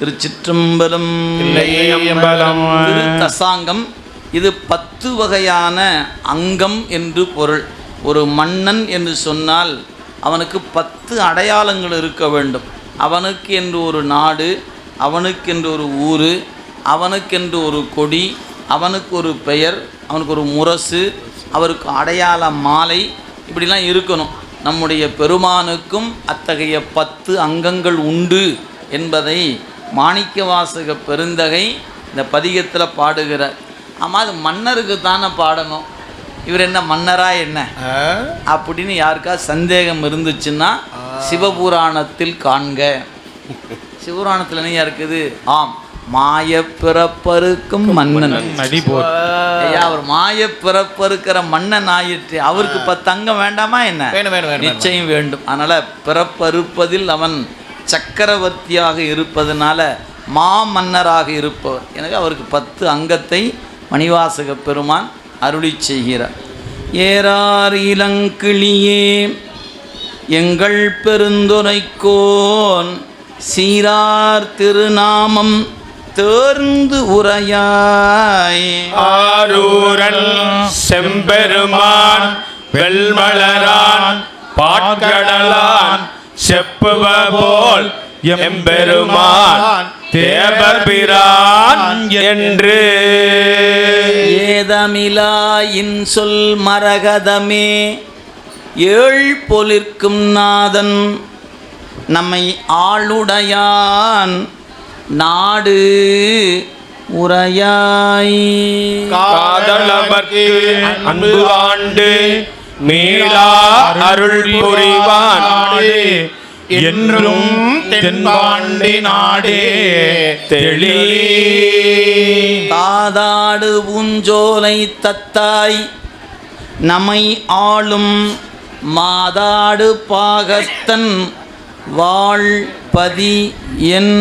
திருச்சிற்றம்பலம். தசாங்கம் இது பத்து வகையான அங்கம் என்று பொருள். ஒரு மன்னன் என்று சொன்னால் அவனுக்கு பத்து அடையாளங்கள் இருக்க வேண்டும். அவனுக்கு என்று ஒரு நாடு அவனுக்கென்று ஒரு ஊர் அவனுக்கென்று ஒரு கொடி அவனுக்கு ஒரு பெயர் அவனுக்கு ஒரு முரசு அவருக்கு அடையாள மாலை இப்படிலாம் இருக்கணும். நம்முடைய பெருமானுக்கும் அத்தகைய பத்து அங்கங்கள் உண்டு என்பதை மாணிக்கவாசக பெருந்தகை இந்த பதிகத்தில் பாடுகிறார். ஆமாம் அது மன்னருக்கு தானே பாடணும். இவர் என்ன மன்னரா என்ன? அப்படின்னு யாருக்கா சந்தேகம் இருந்துச்சுன்னா சிவபுராணத்தில் காண்க. சிவபுராணத்தில் என்ன இருக்குது? ஆம் மாய பிறப்பருக்கும் மன்னன் ஐயா அவர் மாய பிறப்பருக்கிற மன்னன் ஆயிற்று. அவருக்கு பத்து அங்கம் வேண்டாமா என்ன? நிச்சயம் வேண்டும். அதனால பிறப்பறுப்பதில் அவன் சக்கரவர்த்தியாக இருப்பதனால மாமன்னராக இருப்பவர். எனவே அவருக்கு பத்து அங்கத்தை மணிவாசக பெருமான் அருளி செய்கிறார். ஏறார் இளங்கிளியே எங்கள் பெருந்துரைக்கோன் சீரார் திருநாமம் தேர்ந்து உரையாய். ஆரூரன் செம்பெருமான் வெள்மலரான் பாட்கடலான் செப்புவ போல் எம்பெருமான் தேவபிரான் என்று ஏதமிலா இன்சொல் மரகதமே ஏழ் பொலிர்க்கும் நாதன் நம்மை ஆளுடையான் நாடு உரையாய் காதலமர்க்கு அன்பு ஆண்டு மீளா அருள் புரிவான் என்றும் தென்பாண்டி நாடே தெளி தாதாடு பூஞ்சோலை தத்தாய் நம்மை ஆளும் மாதாடு பாகத்தன் வாழ்பதி என்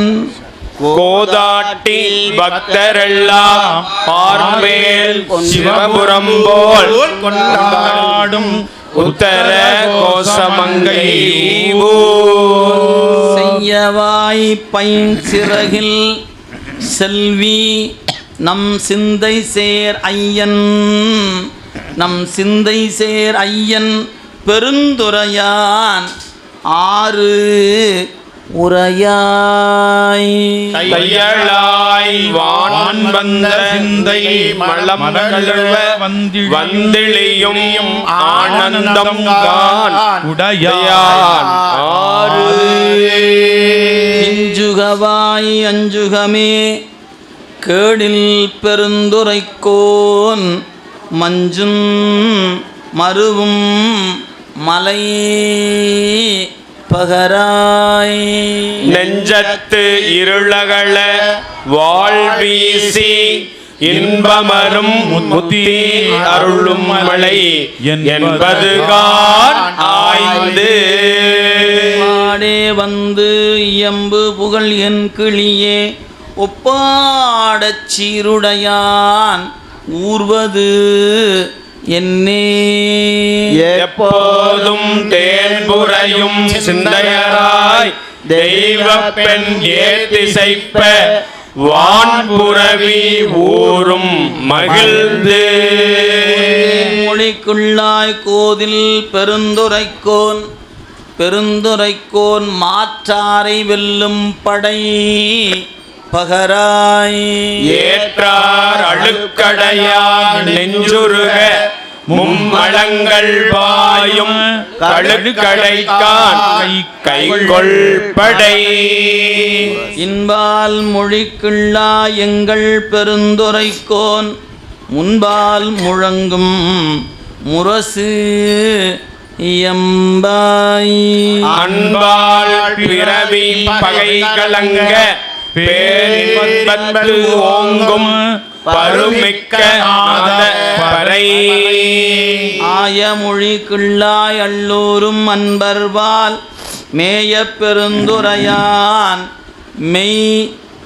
கோதாட்டி பக்தரெல்லாம் பார்மேல் சிவபுரம் போல் கொண்டாடும் உத்தர கோசமங்கை செய்யவாய் பைன் சிறகில் செல்வி நம் சிந்தை சேர் ஐயன். நம் சிந்தை சேர் ஐயன் பெருந்துரையான். ஆறு உரையாய். தையலாய் வான் வந்த சிந்தை மலம் கழுவ வந்திழியும் ஆனந்தம் கான் உடையான். ஆறு. இஞ்சுகவாய் அஞ்சுகமே கேடில் பெருந்துரைக்கோன் மஞ்சும் மருவும் மலை பகராய். நெஞ்சத்து இருளகள வாழ்வீசி இன்பமரும் முத்தி அருளும் மலை என்பதுகான் ஆய்ந்து. பாடே வந்து இயம்பு புகழ் என் கிளியே ஒப்பாடச் சீருடையான் ஊர்வது என்னே. எப்போதும் தேன்புறையும் சிந்தையராய் தெய்வ பெண் ஏத்திசைப்ப வான்புறவி ஊரும் மகிழ்ந்து. மொழிக்குள்ளாய் கோதில் பெருந்துரைக்கோன் பெருந்துரைக்கோன் மாற்றாரை வெல்லும் படை பகராய். ஏற்றார் அழுக்கடையான் நெஞ்சுருக மும்மலங்கள் பாயும் கழுக்கடைக்கான் கைகொள் படை இன்பால் மொழிக்குள்ளா எங்கள் பெருந்துரைக்கோன். முன்பால் முழங்கும் முரசு எம்பாய் அன்பால் பிறவி பகை கலங்க பேரின்பத்து ஓங்கும் பருமிக்க நாத பறை. ஆய மொழிக்குள்ளாய் அல்லோரும் அன்பர்வால் மேய பெருந்துரையான் மெய்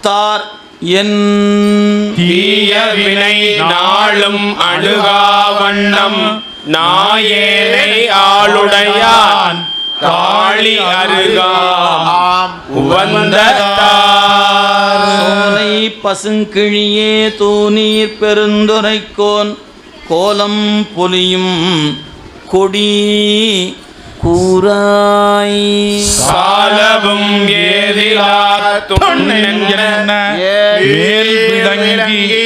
தார் என் தீய வினை நாளும் அணுகா வண்ணம் நாயேனை ஆளுடையான் காளி அருகாம் சோலை பசுங்கிழியே தூநீர் பெருந்துரைக்கோன் கோலம் பொலியும் கொடி கூராய் சாலவும் ஏதிலா விளங்கி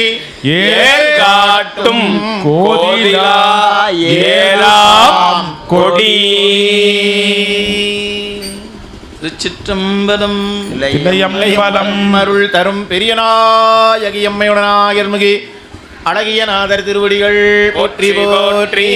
ஏற்காட்டும் கோதிலா ஏலாம் கொடி. திருச்சிற்றம்பலம் அருள் தரும் பெரியநாயகி அம்மையுடனாயர்முகி அழகிய நாதர் திருவடிகள் போற்றி போற்றி